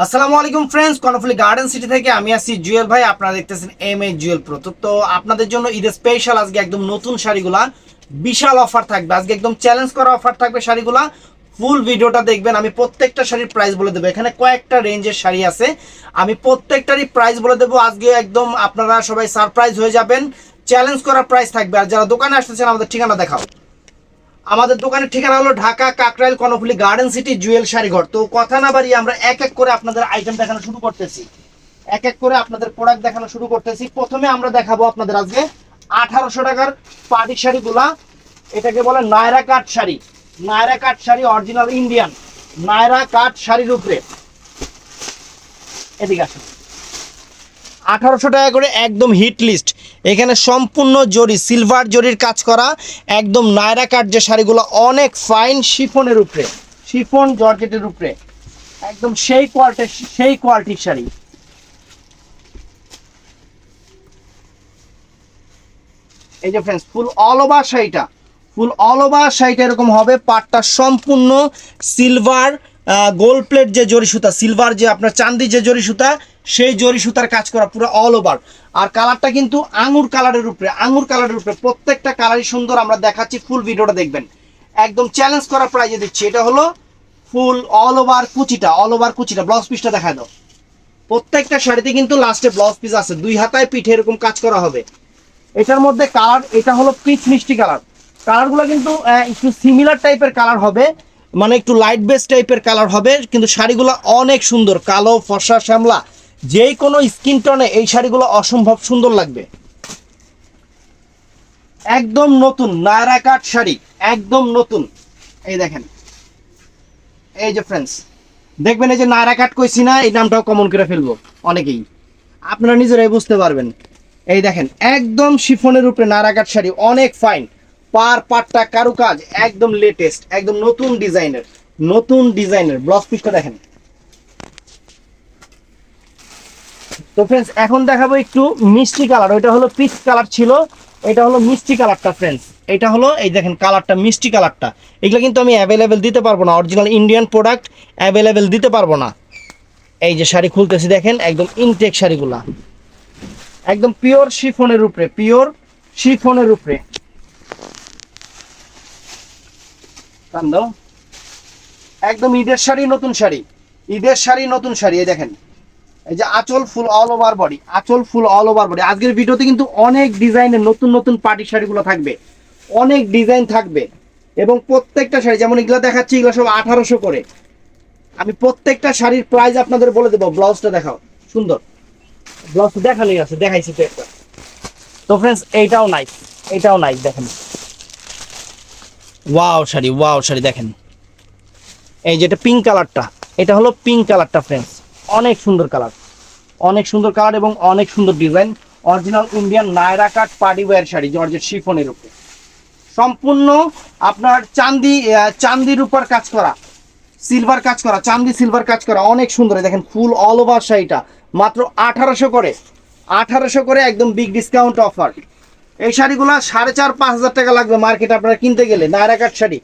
আসসালামু আলাইকুম friends Karnaphuli garden city থেকে আমি আছি জুয়েল ভাই, আপনারা দেখতেছেন এম এ জুয়েল প্রো তো আপনাদের জন্য ঈদের স্পেশাল আজকে একদম নতুন শাড়িগুলা, বিশাল অফার থাকবে। আজকে একদম চ্যালেঞ্জ করা অফার থাকবে শাড়িগুলা। ফুল ভিডিওটা দেখবেন, আমি প্রত্যেকটা শাড়ির প্রাইস বলে দেবো। এখানে কয়েকটা রেঞ্জের শাড়ি আছে। আমি প্রত্যেকটারই প্রাইস বলে দেবো। আজকে একদম আপনারা সবাই সারপ্রাইজ হয়ে যাবেন। চ্যালেঞ্জ করা প্রাইস থাকবে। আর যারা দোকানে আসতেছেন, আমাদের ঠিকানা দেখাও। আমাদের দোকানের ঠিকানা হলো Dhaka Kakrail Karnaphuli garden city Jewel শাড়িঘর। তো কথা না বাড়িয়ে আমরা এক এক করে আপনাদের আইটেম দেখানো শুরু করতেছি। এক এক করে আপনাদের প্রোডাক্ট দেখানো শুরু করতেছি। প্রথমে আমরা দেখাবো আপনাদের আজকে আঠারোশো টাকার পাটি শাড়িগুলা। এটাকে বলে Naira cut sari. Naira cut sari original Indian Naira cut শাড়ির উপরে। এদিকে আসুন। আঠারোশো টাকা করে একদম হিট লিস্ট এখানে সম্পূর্ণ জরি সিলভার জরির কাজ করা, একদম নায়রা কাট যে শাড়িগুলো অনেক ফাইন শিফনের উপরে, শিফন জর্জেটের উপরে, একদম সেই কোয়ালিটির সেই কোয়ালিটির শাড়ি। এই যে ফ্রেন্ডস ফুল অল ওভার শাড়িটা ফুল অল ওভার শাড়িটা এরকম হবে, পাটটা সম্পূর্ণ সিলভার গোল্ড প্লেট যে জরি সুতা সিলভার যে আপনার চান্দি যে জরি সুতা সেই জরি সুতার কাজ করা পুরো অল ওভার আর কালারটা কিন্তু আঙুর কালারের উপরে, আঙুর কালারের উপরে। প্রত্যেকটা কালারই সুন্দর আমরা দেখাচ্ছি ফুল ভিডিওটা দেখবেন। একদম চ্যালেঞ্জ করা প্রাইজে দিচ্ছি। এটা হলো ফুল অল ওভার কুচিটা অল ওভার কুচিটা। ব্লাউজ পিসটা দেখা দাও। প্রত্যেকটা শাড়িতে কিন্তু লাস্টে ব্লাউজ পিস আছে। দুই হাতায় পিঠে এরকম কাজ করা হবে। এটার মধ্যে কালার, এটা হলো পিচ মিষ্টি কালার। কালারগুলো কিন্তু একটু সিমিলার টাইপের কালার হবে। মানে একটু লাইট বেস টাইপের কালার হবে। কিন্তু শাড়িগুলো অনেক সুন্দর। কালো, ফর্সা, শ্যামলা। যেই কোনো স্কিন টনে এই শাড়িগুলো অসম্ভব সুন্দর লাগবে। একদম নতুন, নায়রা কাট শাড়ি, একদম নতুন। এই দেখেন। এই যে ফ্রেন্ডস দেখবেন এই যে নায়রা কাট কইছি না, এই নামটাও কমন করে ফেলব অনেকেই। আপনারা নিজেরাই বুঝতে পারবেন। এই দেখেন, একদম শিফনের উপরে নারাকাট শাড়ি, অনেক ফাইন পার পাটটা কারুকাজ, একদম লেটেস্ট একদম নতুন ডিজাইনের নতুন ডিজাইনের ব্লাউজ পিসটা দেখেন। তো ফ্রেন্ডস এখন দেখাবো একটু মিষ্টি কালার ওইটা হলো পিচ কালার ছিল, এটা হলো মিষ্টি কালারটা ফ্রেন্ডস এটা হলো, এই দেখেন কালারটা মিষ্টি কালারটা এগুলো কিন্তু আমি অ্যাভেলেবেল দিতে পারব না অরিজিনাল ইন্ডিয়ান প্রোডাক্ট অ্যাভেলেবেল দিতে পারব না। এই যে শাড়ি খুলতেছি, দেখেন একদম ইনটেক শাড়িগুলা। একদম পিওর শিফনের উপরে পিওর শিফনের উপরে। একদম ঈদের শাড়ি, নতুন শাড়ি। ঈদের শাড়ি, নতুন শাড়ি, এই দেখেন। এই যে আঁচল ফুল অল ওভার বডি আঁচল ফুল অল ওভার বডি আজকের ভিডিওতে কিন্তু অনেক ডিজাইনের নতুন নতুন পার্টি শাড়িগুলো থাকবে। অনেক ডিজাইন থাকবে। এবং প্রত্যেকটা শাড়ি, যেমন এগুলো দেখাচ্ছি, এগুলো সব আঠারোশো করে। আমি প্রত্যেকটা শাড়ির প্রাইস আপনাদের বলে দেবো। ব্লাউজটা দেখাও। সুন্দর। ব্লাউজ দেখানোই আছে, দেখাইছি তো একটা তো ফ্রেন্ডস এইটাও নাইস এটাও নাইস দেখেন। ওয়াও শাড়ি ওয়াও শাড়ি, দেখেন। এই যেটা পিঙ্ক কালারটা এটা হলো পিঙ্ক কালারটা ফ্রেন্ডস অনেক সুন্দর কালার। অনেক সুন্দর কালার এবং অনেক সুন্দর design. Original Indian Naira cut party wear sari জর্জের শিফনের উপরে। সম্পূর্ণ আপনার চান্দি চান্দির উপর কাজ করা সিলভার কাজ করা চান্দি সিলভার কাজ করা, অনেক সুন্দর। দেখেন ফুল অল ওভার শাড়িটা, মাত্র আঠারোশো করে আঠারোশো করে একদম বিগ ডিসকাউন্ট অফার এই শাড়িগুলো সাড়ে চার, পাঁচ হাজার টাকা লাগবে মার্কেটে আপনারা কিনতে গেলে নায়রা কাট শাড়ি।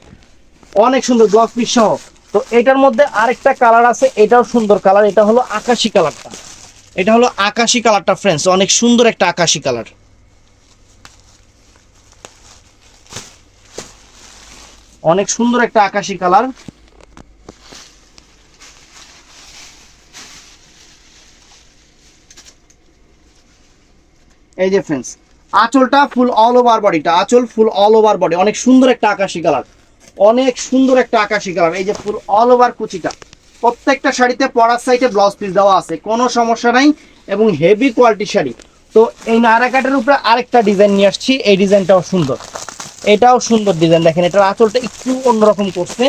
অনেক সুন্দর ব্লাউজ পিস সহ। তো এটার মধ্যে আরেকটা কালার আছে, এটাও সুন্দর কালার এটা হলো আকাশি কালারটা এটা হলো আকাশি কালারটা ফ্রেন্ডস অনেক সুন্দর একটা আকাশি কালার অনেক সুন্দর একটা আকাশি কালার এই যে ফ্রেন্ডস আঁচলটা ফুল অল ওভার বডিটা আঁচল ফুল অল ওভার বডি অনেক সুন্দর একটা আকাশি কালার অনেক সুন্দর একটা আকাশি কালার, এই যে ফুল অল ওভার কুচিটা। প্রত্যেকটা শাড়িতে পরার সাইডে ব্লাউজ পিস দেওয়া আছে, কোনো সমস্যা নাই, এবং হেভি কোয়ালিটি শাড়ি। তো এই নায়রা কাটের উপরে আরেকটা ডিজাইন নিয়ে আসছি, এই ডিজাইনটাও সুন্দর। এটাও সুন্দর ডিজাইন দেখেন, এটার আঁচলটা একটু অন্যরকম করছে,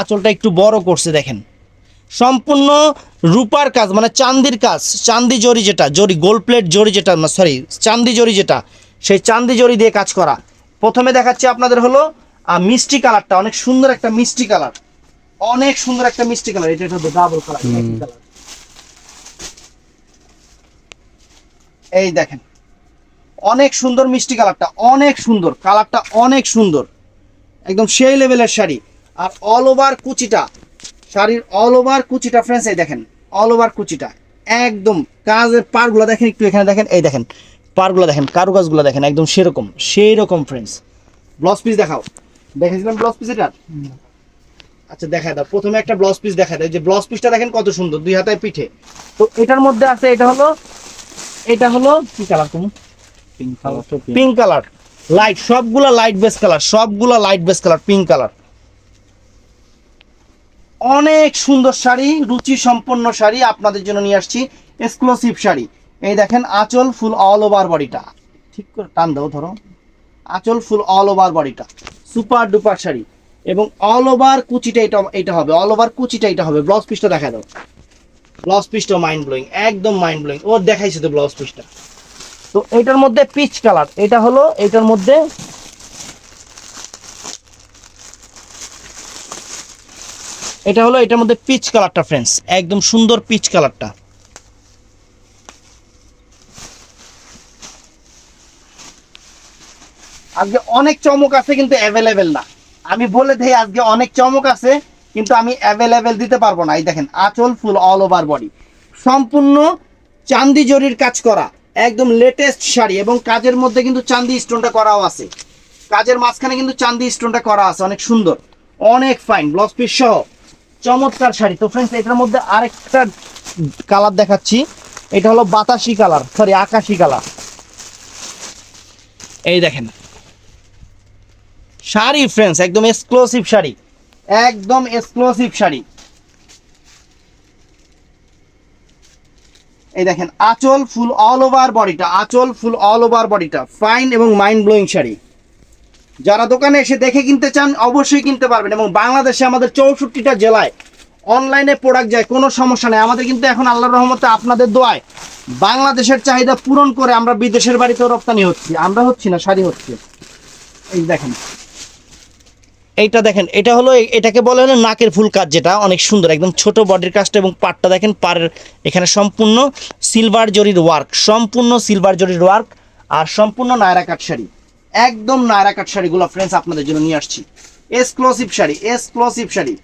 আঁচলটা একটু বড় করছে, দেখেন। সম্পূর্ণ রূপার কাজ মানে চান্দির কাজ, চান্দি জরি যেটা জরি গোল্ড প্লেট জরি যেটা সরি চান্দি জরি যেটা, সেই চান্দি জরি দিয়ে কাজ করা। প্রথমে দেখাচ্ছি আপনাদের হলো মিষ্টি কালারটা অনেক সুন্দর একটা মিষ্টি কালার। অনেক সুন্দর একটা মিষ্টি কালার। এটা হলো ডাবল কালার কালার এই দেখেন। অনেক সুন্দর মিষ্টি কালারটা অনেক সুন্দর। কালারটা অনেক সুন্দর। একদম সেই লেভেলের শাড়ি। আর অল ওভার কুচিটা শাড়ির অল ওভার কুচিটা ফ্রেন্ডস এই দেখেন। অল ওভার কুচিটা। একদম কাজের পারগুলো দেখেন একটু এখানে দেখেন। এই দেখেন পারগুলো দেখেন কারুকাজগুলো দেখেন একদম সেরকম সেই রকম ফ্রেন্ডস ব্লাউজ পিস দেখাও। দেখেছিলাম ব্লাউজ পিস এটা আচ্ছা দেখা দাও। প্রথমে একটা ব্লাউজ পিস দেখা দেয় যে ব্লাউজ পিসটা দেখেন কত সুন্দর দুই হাতায় পিঠে। তো এটার মধ্যে আছে এটা হলো এটা হলো কি কালার তুমি পিঙ্ক কালার তো পিঙ্ক কালার লাইট সবগুলা লাইট বেস কালার সবগুলা light base colour pink colour অনেক সুন্দর শাড়ি রুচি সম্পন্ন শাড়ি আপনাদের জন্য নিয়ে আসছি এক্সক্লুসিভ শাড়ি। এই দেখেন আঁচল ফুল অল ওভার বডিটা ঠিক করে টান দাও ধরো। আঁচল ফুল অল ওভার বডিটা সুপার ডুপার শাড়ি। এবং অল ওভার কুচিটা এটা এটা হবে। অল ওভার কুচিটা এটা হবে। ব্লাউজ পিসটা দেখা দাও। ব্লাউজ পিসটা মাইন্ড ব্লোয়িং একদম মাইন্ড ব্লোয়িং ও দেখাইছে তো ব্লাউজ পিসটা তো এটার মধ্যে পিচ কালার এটা হলো, এটার মধ্যে এটা হলো, এটার মধ্যে পিচ কালারটা ফ্রেন্ডস একদম সুন্দর পিচ কালারটা আজকে অনেক চমক আছে, কিন্তু অ্যাভেলেবেল না। আমি বলে দেই, আজকে অনেক চমক আছে, কিন্তু আমি অ্যাভেলেবেল দিতে পারব না। এই দেখেন, আঁচল ফুল অল ওভার বডি সম্পূর্ণ চান্দি জরির কাজ করা, একদম লেটেস্ট শাড়ি, এবং কাজের মধ্যে কিন্তু চান্দি স্টোনটা করাও আছে। কাজের মাঝখানে কিন্তু চান্দি স্টোনটা করা আছে, অনেক সুন্দর। অনেক ফাইন ব্লাউজ পিস সহ। চমৎকার শাড়ি। তো ফ্রেন্ডস এটার মধ্যে আরেকটা কালার দেখাচ্ছি। এটা হলো বাতাসি কালার সরি আকাশি কালার এই দেখেন শাড়ি ফ্রেন্ডস একদম এক্সক্লুসিভ শাড়ি। একদম এক্সক্লুসিভ শাড়ি। এই দেখেন, আঁচল ফুল অল ওভার বডিটা আঁচল ফুল অল ওভার বডিটা ফাইন এবং মাইন্ড ব্লোয়িং শাড়ি। যারা দোকানে এসে দেখে কিনতে চান, অবশ্যই কিনতে পারবেন এবং বাংলাদেশে আমাদের চৌষট্টিটা জেলায় অনলাইনে প্রোডাক্ট যায়, কোনো সমস্যা নেই। আমাদের কিন্তু এখন আল্লাহ রহমতে আপনাদের দোয়ায় বাংলাদেশের চাহিদা পূরণ করে আমরা বিদেশের বাড়িতেও রপ্তানি হচ্ছি, আমরা হচ্ছি না, শাড়ি হচ্ছে। এই দেখেন এইটা দেখেন, এটা হলো এটাকে বলে হলো নাকের ফুল কাজ যেটা, অনেক সুন্দর, একদম ছোট বডির কাজটা এবং পাটটা দেখেন, পাড়ের এখানে সম্পূর্ণ সিলভার জরির ওয়ার্ক সম্পূর্ণ সিলভার জরির ওয়ার্ক আর সম্পূর্ণ নায়রা কাট শাড়ি। একদম নায়রা কাট শাড়িগুলো ফ্রেন্ডস আপনাদের জন্য নিয়ে আসছি। Exclusive sari exclusive sari.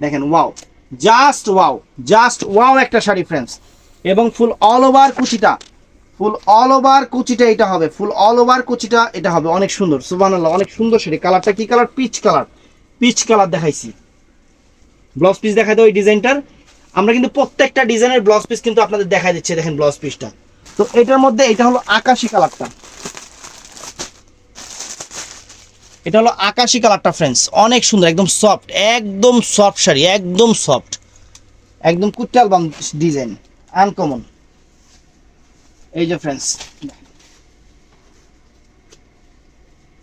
দেখেন wow just wow just wow একটা শাড়ি ফ্রেন্ডস এবং ফুল অল ওভার কুচিটা। ফুল অল ওভার কুচিটা এটা হবে, ফুল অল ওভার কুচিটা এটা হবে, অনেক সুন্দর, সুবহানাল্লাহ, অনেক সুন্দর শাড়ি কালারটা কি colour? Peach colour peach colour দেখাইছি। ব্লাউজ পিস দেখাই দাও এই ডিজাইনটার। আমরা কিন্তু প্রত্যেকটা ডিজাইনের ব্লাউজ পিস কিন্তু আপনাদের দেখাই দিচ্ছে, দেখেন ব্লাউজ পিসটা তো এটার মধ্যে এটা হলো আকাশি কালারটা। এটা হলো আকাশি কালারটা ফ্রেন্ডস অনেক সুন্দর, একদম সফট একদম সফট শাড়ি, একদম সফট একদম কুট্টাল বাম ডিজাইন আনকমন এই যে ফ্রেন্ডস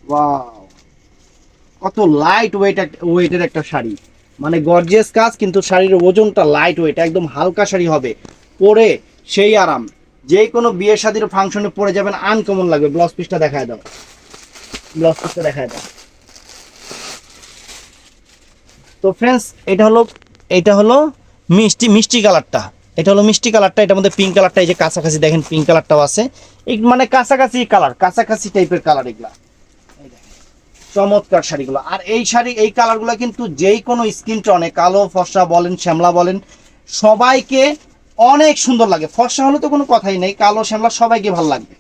ওয়াও কত লাইট ওয়েট ওয়েটের একটা শাড়ি। মানে গর্জিয়াস কাজ, কিন্তু শাড়ির ওজনটা লাইট ওয়েট একদম হালকা শাড়ি হবে। পরে সেই আরাম। যে কোনো বিয়ে শাদির ফাংশনে পরে যাবেন আনকমন লাগবে। ব্লাউজ পিসটা দেখায় দাও। ব্লাউজ পিসটা দেখায় দাও। তো ফ্রেন্ডস এটা হলো এটা হলো মিষ্টি মিষ্টি কালারটা এটা হলো মিষ্টি কালারটা, এটার মধ্যে পিঙ্ক কালারটা, এই যে কাছাকাছি দেখেন পিঙ্ক কালারটাও আছে। মানে কাছাকাছি কালার, কাছাকাছি টাইপের কালার এগুলা। চমৎকার শাড়িগুলো। আর এই শাড়ি, এই কালারগুলো কিন্তু যেই কোনো স্কিন টনে কালো, ফর্সা বলেন, শ্যামলা বলেন, সবাইকে অনেক সুন্দর লাগে। ফর্সা হলে তো কোনো কথাই নেই, কালো, শ্যামলা সবাইকে ভালো লাগবে।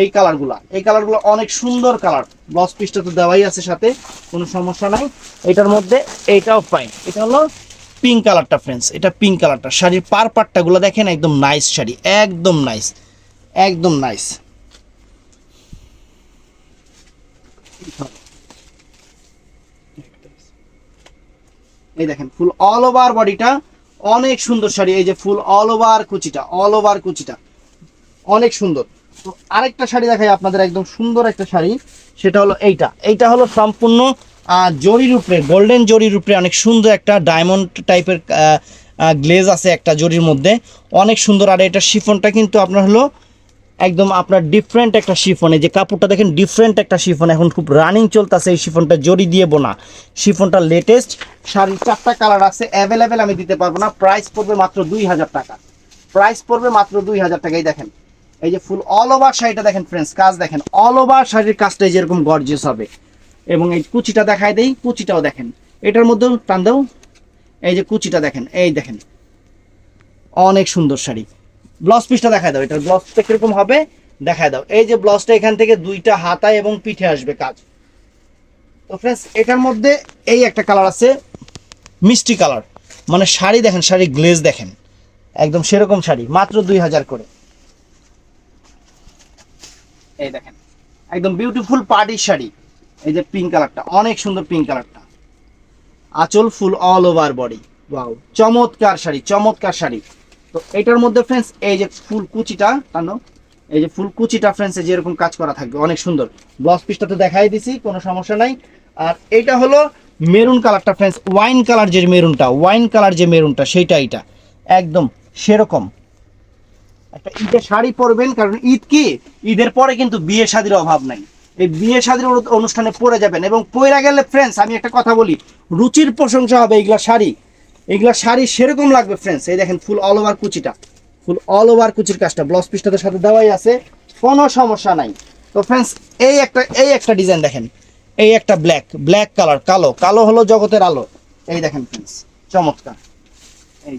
এই কালারগুলা, এই কালারগুলো অনেক সুন্দর কালার। ব্লাউজ পিসটা তো দেওয়াই আছে সাথে, কোনো সমস্যা নাই। এটার মধ্যে এইটাও ফাইন এটা হলো পিঙ্ক কালারটা ফ্রেন্ডস এটা পিঙ্ক কালারটা শাড়ির পার পাটটা গুলো দেখেন, একদম নাইস শাড়ি, একদম নাইস একদম নাইস এই দেখেন, ফুল অল ওভার বডিটা অনেক সুন্দর শাড়ি, এই যে ফুল অল ওভার কুচিটা অল ওভার কুচিটা, অনেক সুন্দর। তো আরেকটা শাড়ি দেখাই আপনাদের, একদম সুন্দর একটা শাড়ি, সেটা হলো এইটা। এইটা হলো সম্পূর্ণ জরির উপরে গোল্ডেন জরির উপরে অনেক সুন্দর একটা ডায়মন্ড টাইপের গ্লেজ আছে একটা জরির মধ্যে। অনেক সুন্দর। আর এটা শিফনটা কিন্তু আপনার হলো একদম আপনার ডিফারেন্ট একটা শিফন। যে কাপড়টা দেখেন ডিফারেন্ট একটা শিফন। এখন খুব রানিং চলতেছে এই শিফনটা জরি দিয়ে বোনা। শিফনটা লেটেস্ট শাড়ির চারটা কালার আছে। অ্যাভেলেবেল আমি দিতে পারব না। প্রাইস পড়বে মাত্র দুই হাজার টাকা। প্রাইস পড়বে মাত্র দুই হাজার টাকাই দেখেন, এই যে ফুল অল ওভার শাড়িটা দেখেন ফ্রেন্ডস কাজ দেখেন। অল ওভার শাড়ির কাজটা এই যেরকম গর্জিয়াস হবে। এবং এই কুচিটা দেখায় দেই, কুচিটাও দেখেন। এটার মধ্যেও টান দাও। এই যে কুচিটা দেখেন, এই দেখেন। অনেক সুন্দর শাড়ি। ব্লাউজ পিসটা দেখায় দাও এটা ব্লাউজ পিসটা কীরকম হবে, দেখায় দাও। এই যে ব্লাউজটা এখান থেকে দুইটা হাতায় এবং পিঠে আসবে কাজ। তো ফ্রেন্ডস এটার মধ্যে এই একটা কালার আছে, মিষ্টি কালার মানে শাড়ি দেখেন, শাড়ি গ্লেজ দেখেন। একদম সেরকম শাড়ি, মাত্র দুই হাজার করে। এই দেখেন, একদম বিউটিফুল পার্টির শাড়ি। এই যে পিঙ্ক কালারটা অনেক সুন্দর পিঙ্ক কালারটা আঁচল full all over body wow চমৎকার শাড়ি চমৎকার শাড়ি। তো এটার মধ্যে ফ্রেন্ডস এই যে ফুল কুচিটা টানো এই যে ফুল কুচিটা ফ্রেন্ডস যে এরকম কাজ করা থাকবে, অনেক সুন্দর। ব্লাউজ পিসটা তো দেখাই দিছি, কোনো সমস্যা নাই। আর এটা হলো মেরুন কালারটা ফ্রেন্ডস ওয়াইন কালার যে মেরুনটা ওয়াইন কালার যে মেরুনটা সেইটা এটা একদম সেরকম। একটা ঈদের শাড়ি পরবেন, কারণ ঈদ কি? ঈদের পরে কিন্তু বিয়ে শাদির অভাব নাই। এই বিয়ে শাদির অনুষ্ঠানে পরে যাবেন এবং পরে গেলে ফ্রেন্ডস আমি একটা কথা বলি, রুচির প্রশংসা হবে এইগুলা শাড়ি। এইগুলা শাড়ি সেরকম লাগবে ফ্রেন্ডস এই দেখেন ফুল অল ওভার কুচিটা। ফুল অল ওভার কুচির কাজটা ব্লাউজ পিসটাতে সাথে দেওয়াই আছে, কোনো সমস্যা নাই। তো ফ্রেন্ডস এই একটা এই একটা ডিজাইন দেখেন, এই একটা ব্ল্যাক ব্ল্যাক কালার কালো কালো হলো জগতের আলো। এই দেখেন ফ্রেন্ডস চমৎকার। এই।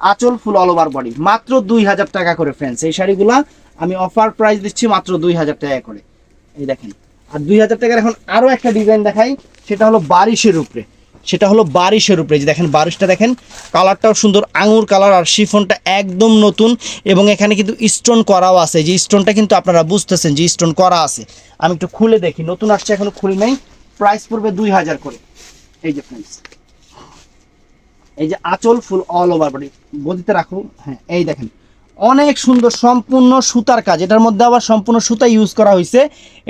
আঁচল ফুল অল ওভার বডি মাত্র দুই হাজার টাকা করে ফ্রেন্ডস এই শাড়িগুলা আমি অফার প্রাইস দিচ্ছি মাত্র দুই হাজার টাকা করে। এই দেখেন। আর দুই হাজার টাকার এখন আরও একটা ডিজাইন দেখাই, সেটা হলো বারিশের উপরে। সেটা হলো বারিশের উপরে। যে দেখেন বারিশটা দেখেন কালারটাও সুন্দর, আঙুর কালার আর শিফনটা একদম নতুন এবং এখানে কিন্তু স্টোন করাও আছে। যে স্টোনটা কিন্তু আপনারা বুঝতেছেন যে স্টোন করা আছে। আমি একটু খুলে দেখি, নতুন আসছে, এখনও খুলি নাই। প্রাইস পড়বে দুই হাজার করে। এই যে ফ্রেন্ডস এই যে আঁচল ফুল অল ওভার বডি বডিতে রাখো। হ্যাঁ এই দেখেন। অনেক সুন্দর সম্পূর্ণ সুতার কাজ। এটার মধ্যে আবার সম্পূর্ণ সুতা ইউজ করা হয়েছে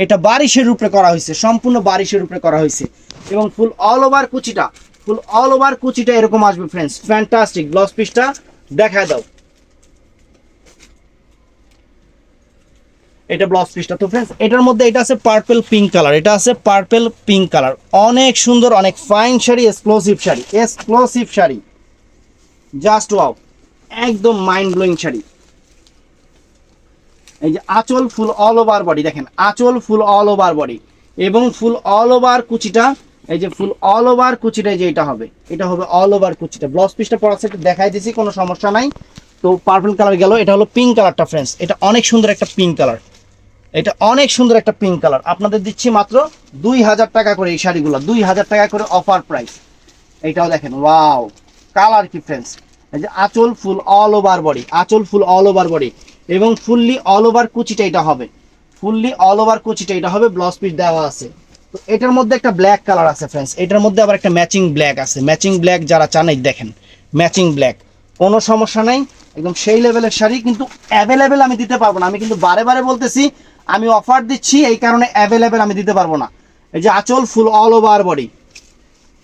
এটা বারিশের উপরে করা হয়েছে সম্পূর্ণ বারিশের উপরে করা হয়েছে এবং ফুল অল ওভার কুচিটা, ফুল অল ওভার কুচিটা এরকম আসবে ফ্রেন্ডস ফ্যান্টাস্টিক ব্লাউজ পিসটা দেখায় দাও। এটা ব্লাউজ পিসটা তো ফ্রেন্ডস এটার মধ্যে এটা আছে পার্পল পিঙ্ক কালার এটা আছে পার্পল পিঙ্ক কালার অনেক সুন্দর, অনেক fine sari exclusive sari exclusive sari. Just wow একদম মাইন্ড ব্লোয়িং শাড়ি। এই যে আঁচল ফুল অল ওভার বডি দেখেন, আঁচল ফুল অল ওভার বডি এবং ফুল অল ওভার কুচিটা, এই যে ফুল অল ওভার কুচিটা যে এটা হবে এটা হবে অল ওভার কুচিটা। ব্লাউজ পিসটা পড়া সেটা দেখাই দিছি, কোনো সমস্যা নাই। তো পার্পল কালার গেল, এটা হলো পিঙ্ক কালারটা ফ্রেন্ডস এটা অনেক সুন্দর একটা পিঙ্ক কালার এটা অনেক সুন্দর একটা পিঙ্ক কালার আপনাদের দিচ্ছি মাত্র দুই হাজার টাকা করে এই শাড়িগুলো, দুই হাজার টাকা করে অফার প্রাইস এইটাও দেখেন ওয়াও কালার কি ফ্রেন্ডস এই যে আঁচল ফুল অল ওভার বডি আঁচল ফুল অল ওভার বডি এবং ফুললি অল ওভার কুচিটা এটা হবে। ফুললি অল ওভার কুচিটা এটা হবে ব্লাউজ পিস দেওয়া আছে। তো এটার মধ্যে একটা ব্ল্যাক কালার আছে ফ্রেন্ডস এটার মধ্যে আবার একটা ম্যাচিং ব্ল্যাক আছে। ম্যাচিং ব্ল্যাক যারা চান এই দেখেন ম্যাচিং ব্ল্যাক কোনো সমস্যা নাই, একদম সেই লেভেলের শাড়ি, কিন্তু অ্যাভেলেবেল আমি দিতে পারব না। আমি কিন্তু বারে বারে বলতেছি, আমি অফার দিচ্ছি, এই কারণে অ্যাভেলেবেল আমি দিতে পারব না। এই যে আঁচল ফুল অল ওভার বডি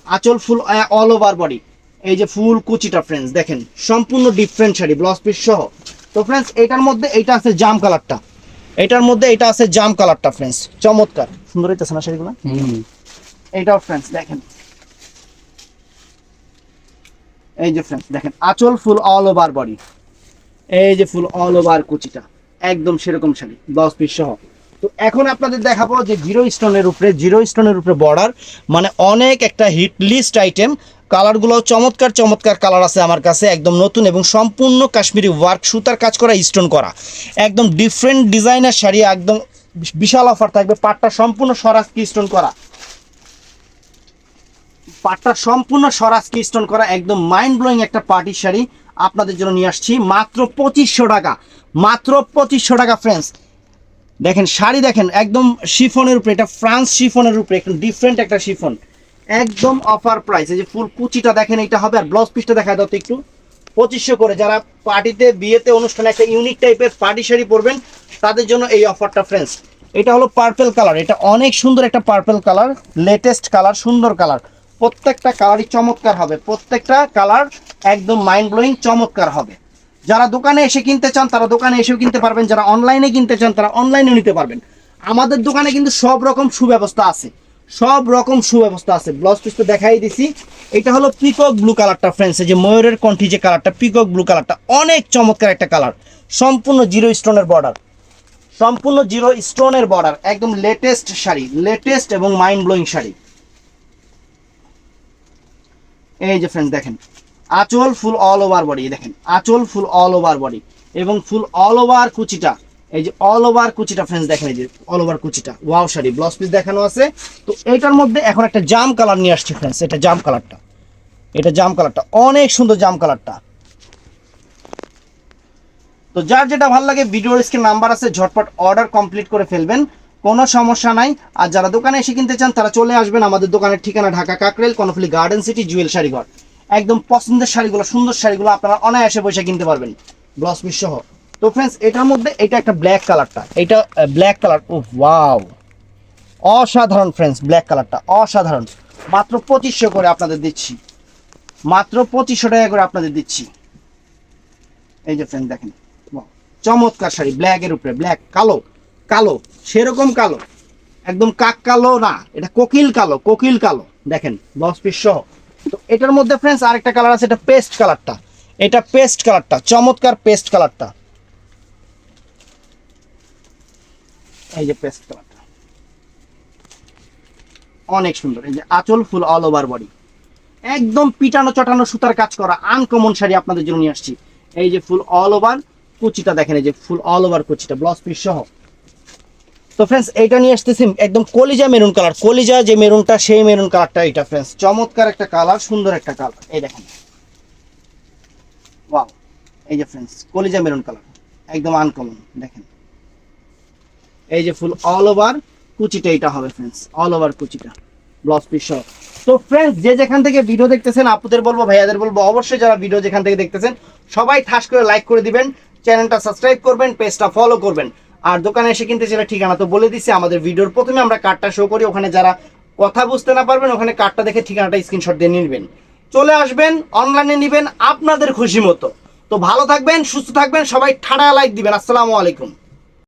আঁচল ফুল অল ওভার বডি এই যে ফুল কুচিটা ফ্রেন্ডস দেখেন, সম্পূর্ণ ডিফারেন্ট শাড়ি ব্লাউজ পিস সহ। তো ফ্রেন্ডস এটার মধ্যে এটা আছে জাম কালারটা। এটার মধ্যে এটা আছে জাম কালারটা ফ্রেন্ডস চমৎকার। সুন্দর হইতেছে না শাড়িগুলো? এইটাও ফ্রেন্ডস দেখেন। এই যে ফ্রেন্ডস দেখেন আঁচল ফুল অল ওভার বডি এই যে ফুল অল ওভার কুচিটা একদম সেরকম শাড়ি ব্লাউজ পিস সহ। তো এখন আপনাদের দেখাবো যে জিরো স্টোনের উপরে জিরো স্টোনের উপরে বর্ডার মানে অনেক একটা হিট লিস্ট আইটেম কালারগুলো চমৎকার চমৎকার কালার আছে আমার কাছে, একদম নতুন এবং সম্পূর্ণ কাশ্মীরি ওয়ার্ক সুতার কাজ করা স্টোন করা। একদম ডিফারেন্ট ডিজাইনের শাড়ি, একদম বিশাল অফার থাকবে, পাটটা সম্পূর্ণ সরাজ কি স্টোন করা। পাটটা সম্পূর্ণ স্বরাজ কি স্টোন করা, একদম মাইন্ড ব্লোয়িং একটা পার্টির শাড়ি আপনাদের জন্য নিয়ে আসছি, মাত্র পঁচিশশো টাকা, মাত্র পঁচিশশো টাকা ফ্রেন্ডস দেখেন, শাড়ি দেখেন, একদম শিফনের উপরে, এটা ফ্রান্স শিফনের উপরে, একদম ডিফারেন্ট একটা শিফন। একদম অফার প্রাইস এই যে ফুল কুচিটা দেখেন এটা হবে, আর ব্লাউজ পিসটা দেখা দাও তো একটু। পঁচিশশো করে, যারা পার্টিতে বিয়েতে অনুষ্ঠানে একটা ইউনিক টাইপের পার্টি শাড়ি পরবেন, তাদের জন্য এই অফারটা ফ্রেন্ডস এটা হলো পার্পল কালার এটা অনেক সুন্দর একটা পার্পল কালার লেটেস্ট কালার সুন্দর কালার প্রত্যেকটা কালারই চমৎকার হবে, প্রত্যেকটা কালার একদম মাইন্ড ব্লোয়িং চমৎকার হবে। যারা দোকানে এসে কিনতে চান, তারা দোকানে এসেও কিনতে পারবেন, যারা অনলাইনে কিনতে চান, তারা অনলাইনেও নিতে পারবেন। আমাদের দোকানে কিন্তু সব রকম সুব্যবস্থা আছে। সব রকম সুব্যবস্থা আছে। ব্লাউজ পিস তো দেখাই দিছি। এটা হলো পিকক ব্লু কালারটা ফ্রেন্ডস যে ময়ূরের কণ্ঠি যে কালারটা পিকক ব্লু কালারটা অনেক চমৎকার একটা কালার সম্পূর্ণ জিরো স্টোনের বর্ডার সম্পূর্ণ জিরো স্টোনের বর্ডার একদম লেটেস্ট শাড়ি লেটেস্ট এবং মাইন্ড ব্লোয়িং শাড়ি। এই যে ফ্রেন্ডস দেখেন, আঁচল ফুল অল ওভার বডি দেখেন, আঁচল ফুল অল ওভার বডি এবং ফুল অল ওভার কুচিটা। এই যে অল ওভার কুচিটা ফ্রেন্ডস দেখেন এই যে অল ওভার কুচিটা। ওয়াও শাড়ি ব্লাউজ পিস দেখানো আছে। তো এটার মধ্যে এখন একটা জাম কালার নিয়ে আসছে ফ্রেন্ডস এটা জাম কালারটা এটা জাম কালারটা অনেক সুন্দর জাম কালারটা তো যার যেটা ভালো লাগে ভিডিওর স্ক্রিন নাম্বার আছে, ঝটপট অর্ডার কমপ্লিট করে ফেলবেন। কোনো সমস্যা নাই। আর যারা দোকানে এসে কিনতে চান, তারা চলে আসবেন আমাদের দোকানের ঠিকানা, Dhaka Kakrail Karnaphuli garden city Jewel শাড়িঘর। একদম পছন্দের শাড়িগুলো, সুন্দর শাড়িগুলো আপনারা অনায়াসে বসে কিনতে পারবেন। ব্লাউজ পিস সহ। তো ফ্রেন্ডস এটার মধ্যে এটা একটা ব্ল্যাক কালারটা এটা ব্ল্যাক কালার ও ওয়াও অসাধারণ ফ্রেন্ডস ব্ল্যাক কালারটা অসাধারণ। মাত্র পঁচিশশো করে আপনাদের দিচ্ছি। মাত্র পঁচিশশো টাকা করে আপনাদের দিচ্ছি। এই যে ফ্রেন্ড দেখেন। চমৎকার শাড়ি ব্ল্যাকের উপরে ব্ল্যাক কালো কালো, সেরকম কালো। একদম কাক কালো না, এটা কোকিল কালো কোকিল কালো। দেখেন, দশ পিস সহ। তো এটার মধ্যে ফ্রেন্ডস আরেকটা কালার আছে, এটা পেস্ট কালারটা এটা পেস্ট কালারটা চমৎকার পেস্ট কালারটা এই যে পেস্ট কালারটা অনেক সুন্দর, এই যে আঁচল ফুল অল ওভার বডি একদম পিটানো চটানো সুতার কাজ করা আনকমন শাড়ি আপনাদের জন্য নিয়ে আসছি। এই যে ফুল অল ওভার কুচিটা দেখেন, এই যে ফুল অল ওভার কুচিটা ব্লাউজ পিস সহ। তো ফ্রেন্ডস এইটা নিয়ে আসতেছি একদম কলিজা মেরুন কালার কলিজা যে মেরুনটা, সেই মেরুন কালারটা এটা ফ্রেন্ডস চমৎকার একটা কালার সুন্দর একটা কালার এই দেখেন। ওয়াও এই যে ফ্রেন্ডস কলিজা মেরুন কালার একদম আনকমন দেখেন। এই যে ফুল অল ওভার কুচিটা এটা হবে ফ্রেন্ডস অল ওভার কুচিটা। ব্লাউজ পিস সহ। তো ফ্রেন্ডস যে যেখান থেকে ভিডিও দেখতেছেন, আপুদের বলব, ভাইয়াদের বলব, অবশ্যই যারা ভিডিও যেখান থেকে দেখতেছেন, সবাই ঠাস করে লাইক করে দিবেন চ্যানেলটা সাবস্ক্রাইব করবেন পেজটা ফলো করবেন। আর দোকানে এসে কিনতে চাইলে ঠিকানা তো বলে দিচ্ছি আমাদের ভিডিওর প্রথমে আমরা কার্ডটা শো করি, ওখানে যারা কথা বুঝতে না পারবেন, ওখানে কার্ডটা দেখে ঠিকানাটা স্ক্রিনশট দিয়ে নিবেন। চলে আসবেন অনলাইনে নেবেন, আপনাদের খুশি মতো। তো ভালো থাকবেন, সুস্থ থাকবেন, সবাই ঠাডা লাইক দিবেন। আসসালামু আলাইকুম।